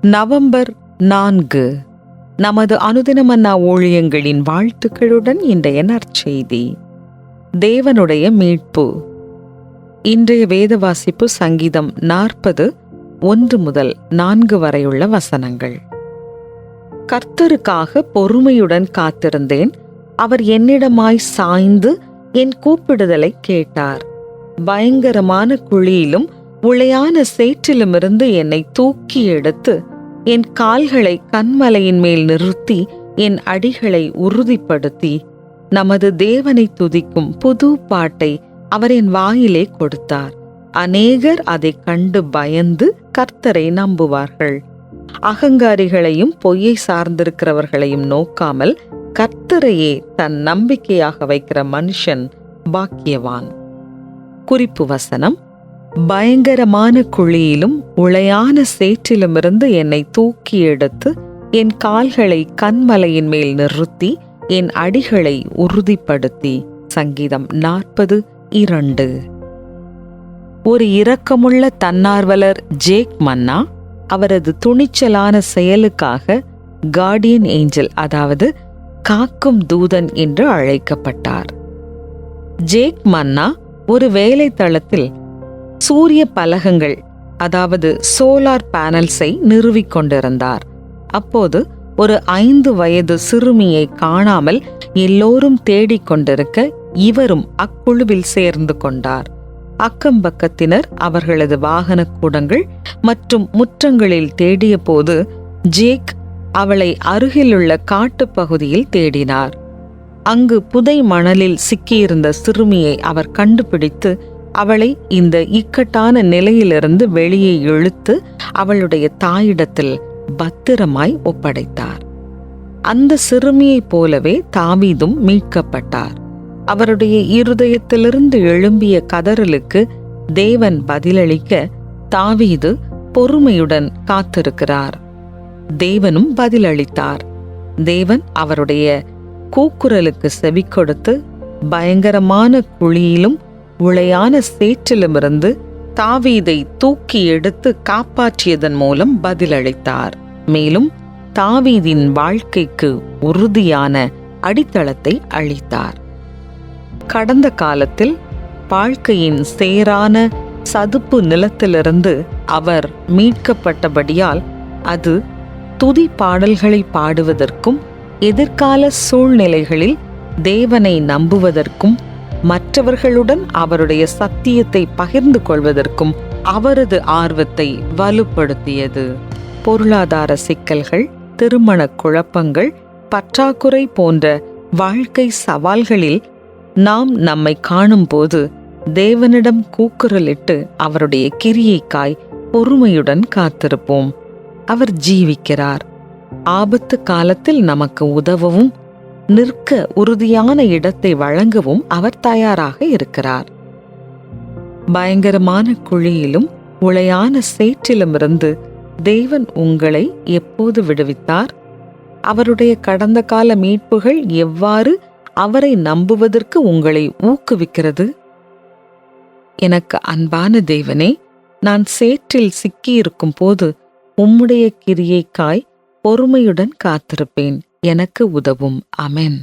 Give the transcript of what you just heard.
November நான்கு. நமது அனுதினமன்னா ஊழியங்களின் வாழ்த்துக்களுடன் இன்றைய நற்செய்தி. தேவனுடைய மீட்பு. இன்றைய வேத வாசிப்பு சங்கீதம் நாற்பது ஒன்று முதல் நான்கு வரையுள்ள வசனங்கள். கர்த்தருக்காக பொறுமையுடன் காத்திருந்தேன். அவர் என்னிடமாய் சாய்ந்து என் கூப்பிடுதலை கேட்டார். பயங்கரமான குழியிலும் உளையான சேற்றிலுமிருந்து என்னை தூக்கி எடுத்து என் கால்களை கண்மலையின் மேல் நிறுத்தி என் அடிகளை உறுதிப்படுத்தி நமது தேவனை துதிக்கும் புது பாட்டை அவர் என் வாயிலே கொடுத்தார். அநேகர் அதைக் கண்டு பயந்து கர்த்தரை நம்புவார்கள். அகங்காரிகளையும் பொய்யை சார்ந்திருக்கிறவர்களையும் நோக்காமல் கர்த்தரையே தன் நம்பிக்கையாக வைக்கிற மனுஷன் பாக்கியவான். குறிப்பு வசனம் பயங்கரமான குழியிலும் உளையான சேற்றிலுமிருந்து என்னை தூக்கி எடுத்து என் கால்களை கண்மலையின் மேல் நிறுத்தி என் அடிகளை உறுதிப்படுத்தி. சங்கீதம் நாற்பது இரண்டு. ஒரு இரக்கமுள்ள தன்னார்வலர் ஜேக் மன்னா அவரது துணிச்சலான செயலுக்காக கார்டியன் ஏஞ்சல் அதாவது காக்கும் தூதன் என்று அழைக்கப்பட்டார். ஜேக் மன்னா ஒரு வேலைத்தளத்தில் சூரிய பலகங்கள் அதாவது சோலார் பேனல்ஸை நிறுவிக் கொண்டிருந்தார். அப்போது ஒரு ஐந்து வயது சிறுமியை காணாமல் எல்லோரும் தேடிக்கொண்டிருக்க இவரும் அக்குழுவில் சேர்ந்து கொண்டார். அக்கம்பக்கத்தினர் அவர்களது வாகன கூடங்கள் மற்றும் முற்றங்களில் தேடிய போது ஜேக் அவளை அருகிலுள்ள காட்டுப் பகுதியில் தேடினார். அங்கு புதை மணலில் சிக்கியிருந்த சிறுமியை அவர் கண்டுபிடித்து அவளை இந்த இக்கட்டான நிலையிலிருந்து வெளியே இழுத்து அவளுடைய தாயிடத்தில் பத்திரமாய் ஒப்படைத்தார். அந்த சிறுமியைப் போலவே தாவீதும் மீட்கப்பட்டார். அவருடைய இருதயத்திலிருந்து எழும்பிய கதறலுக்கு தேவன் பதிலளிக்க தாவீது பொறுமையுடன் காத்திருக்கிறார். தேவனும் பதிலளித்தார். தேவன் அவருடைய கூக்குரலுக்கு செவி கொடுத்து பயங்கரமான குழியிலும் உளையான சேற்றிலுமிருந்து தாவீதை தூக்கி எடுத்து காப்பாற்றியதன் மூலம் பதிலளித்தார். மேலும் தாவீதின் வாழ்க்கைக்கு உறுதியான அடித்தளத்தை அளித்தார். கடந்த காலத்தில் வாழ்க்கையின் சேரான சதுப்பு நிலத்திலிருந்து அவர் மீட்கப்பட்டபடியால் அது துதி பாடல்களை பாடுவதற்கும் எதிர்கால சூழ்நிலைகளில் தேவனை நம்புவதற்கும் மற்றவர்களுடன் அவருடைய சத்தியத்தை பகிர்ந்து கொள்வதற்கும் அவரது ஆர்வத்தை வலுப்படுத்தியது. பொருளாதார சிக்கல்கள் திருமண குழப்பங்கள் பற்றாக்குறை போன்ற வாழ்க்கை சவால்களில் நாம் நம்மை காணும்போது தேவனிடம் கூக்குரலிட்டு அவருடைய கிரியைக்காய் பொறுமையுடன் காத்திருப்போம். அவர் ஜீவிக்கிறார். ஆபத்து காலத்தில் நமக்கு உதவவும் நிற்க உறுதியான இடத்தை வழங்கவும் அவர் தயாராக இருக்கிறார். பயங்கரமான குழியிலும் உளையான சேற்றிலுமிருந்து தேவன் உங்களை எப்போது விடுவித்தார்? அவருடைய கடந்த கால மீட்புகள் எவ்வாறு அவரை நம்புவதற்கு உங்களை ஊக்குவிக்கிறது? எனக்கு அன்பான தேவனே நான் சேற்றில் சிக்கியிருக்கும் போது உம்முடைய கிரியைக்காய் பொறுமையுடன் காத்திருப்பேன். எனக்கு உதவும். அமென்.